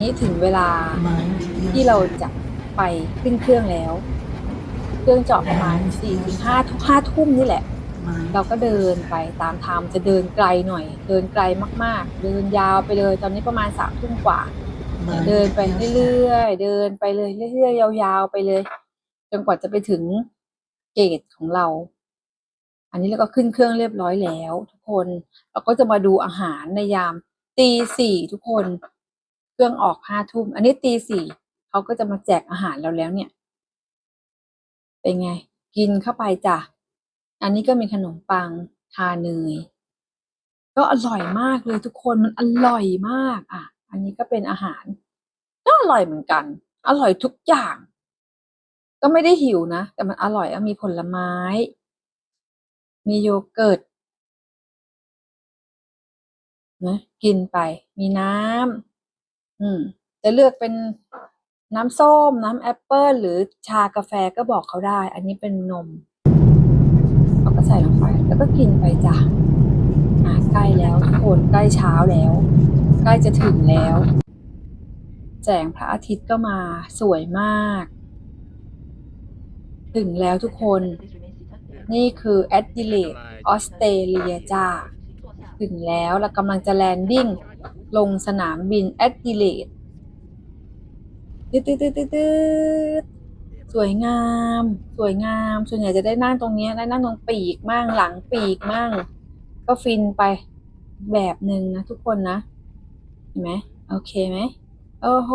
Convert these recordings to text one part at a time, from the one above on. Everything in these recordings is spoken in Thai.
นี่ถึงเวลาไม้ที่เราจะไปขึ้นเครื่องแล้ว เครื่องจอดประมาณสี่ถึงห้าห้าทุ่มนี่แหละไม้เราก็เดินไปตามทางจะเดินไกลหน่อย เดินไกลมากๆ เดินยาวไปเลยตอนนี้ประมาณสามทุ่มกว่าไม้เดินไปเรื่อยๆเดินไปเลยเรื่อยๆยาวๆไปเลย จนกว่าจะไปถึงเกตของเรา อันนี้เราก็ขึ้นเครื่องเรียบร้อยแล้ว ทุกคนเราก็จะมาดูอาหารในยามตีสี่ทุกคน เครื่องออกห้าทุ่ม อันนี้ตีสี่เขาก็จะมาแจกอาหารเราแล้วเนี่ย เป็นไง กินเข้าไปจ้ะ อันนี้ก็มีขนมปังทาเนย ก็อร่อยมากเลยทุกคนมันอร่อยมาก อะ อันนี้ก็เป็นอาหาร ก็อร่อยเหมือนกัน อร่อยทุกอย่าง ก็ไม่ได้หิวนะ แต่มันอร่อยอมีผลไม้ มีโยเกิร์ตนะกินไป มีน้ำ อืม จะเลือกเป็นน้ำส้ม น้ำแอปเปิลหรือชากาแฟก็บอกเขาได้ อันนี้เป็นนมเขาก็ใส่ลงไปแล้วก็กินไปจ้ะอะใกล้แล้วทุกคนใกล้เช้าแล้ว ใกล้จะถึงแล้ว แสงพระอาทิตย์ก็มาสวยมาก ถึงแล้วทุกคน นี่คือแอดดิเลดออสเตรเลียจ้าถึงแล้วเรากำลังจะแลนดิ้ง ลงสนามบินแอดดิเลดตืดตืดตืดตืดสวยงาม สวยงาม ส่วนใหญ่จะได้นั่งตรงนี้ได้นั่งตรงปีกมั่งหลังปีกมั่ง ก็ฟินไปแบบหนึ่งนะทุกคนนะ เห็นไหมโอเคไหมโอ้โห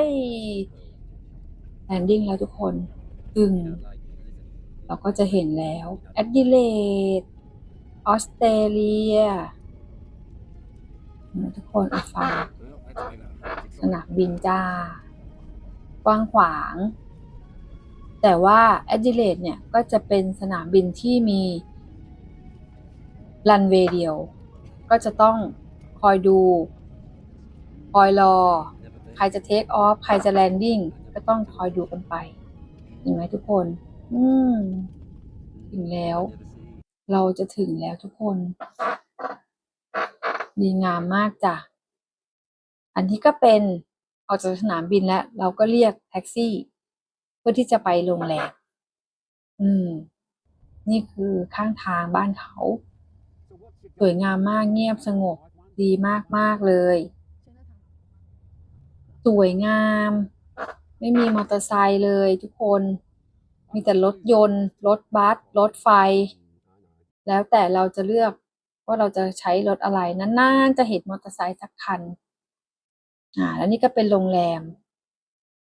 ยแลนดิ้งแล้วทุกคนตึง เราก็จะเห็นแล้วแอดดิเลดออสเตรเลีย ทุกคนอะฟังสนามบินจ้ากว้างขวาง แต่ว่าแอดดิเลดเนี่ยก็จะเป็นสนามบินที่มีรันเวย์เดียว ก็จะต้องคอยดู คอยรอ ใครจะเทคออฟใครจะแลนดิ้งก็ต้องคอยดูกันไปเห็นไหมทุกคน อืม ถึงแล้ว เราจะถึงแล้วทุกคน ดีงามมากจ้ะ อันนี้ก็เป็นออกจากสนามบินแล้ว เราก็เรียกแท็กซี่ เพื่อที่จะไปโรงแรม อืม นี่คือข้างทางบ้านเขา สวยงามมากเงียบสงบดีมากมากเลย สวยงาม ไม่มีมอเตอร์ไซค์เลยทุกคน มีแต่รถยนต์ รถบัส รถไฟ แล้วแต่เราจะเลือก ว่าเราจะใช้รถอะไรนานๆจะเห็นมอเตอร์ไซค์สักคัน อ่า แล้วนี่ก็เป็นโรงแรม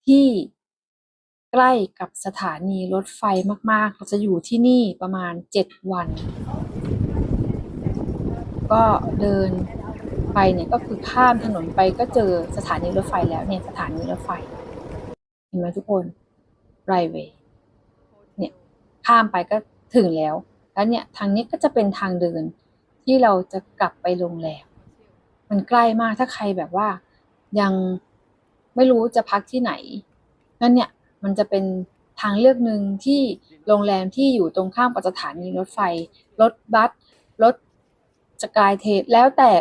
ที่ใกล้กับสถานีรถไฟมากๆเราจะอยู่ที่นี่ประมาณเจ็ดวัน ก็เดินไปเนี่ยก็คือข้ามถนนไปก็เจอสถานีรถไฟแล้วเนี่ยสถานีรถไฟ เห็นไหมทุกคนไรเวย์เนี่ยข้ามไปก็ถึงแล้ว แล้วเนี่ยทางนี้ก็จะเป็นทางเดิน ที่เราจะกลับไปโรงแรมมันใกล้มากถ้าใครแบบว่ายังไม่รู้จะพักที่ไหนนั่นเนี่ยมันจะเป็นทางเลือกหนึ่งที่โรงแรมที่อยู่ตรงข้ามกับสถานีรถไฟ รถบัสรถสกายเทสแล้วแต่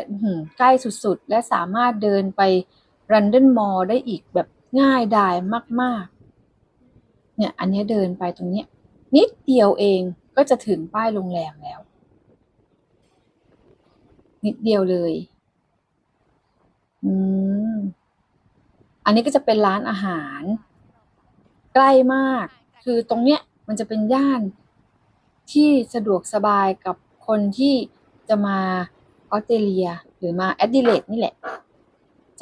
ใกล้สุดๆ และสามารถเดินไปรันเดนมอลได้อีกแบบง่ายดายมากๆ เนี่ยอันนี้เดินไปตรงเนี้ยนิดเดียวเองก็จะถึงป้ายโรงแรมแล้ว นิดเดียวเลย อืม อันนี้ก็จะเป็นร้านอาหาร ใกล้มาก คือตรงเนี้ยมันจะเป็นย่านที่สะดวกสบายกับคนที่จะมาออสเตรเลีย หรือมาแอดดิเลดนี่แหละ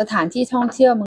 สถานที่ท่องเที่ยว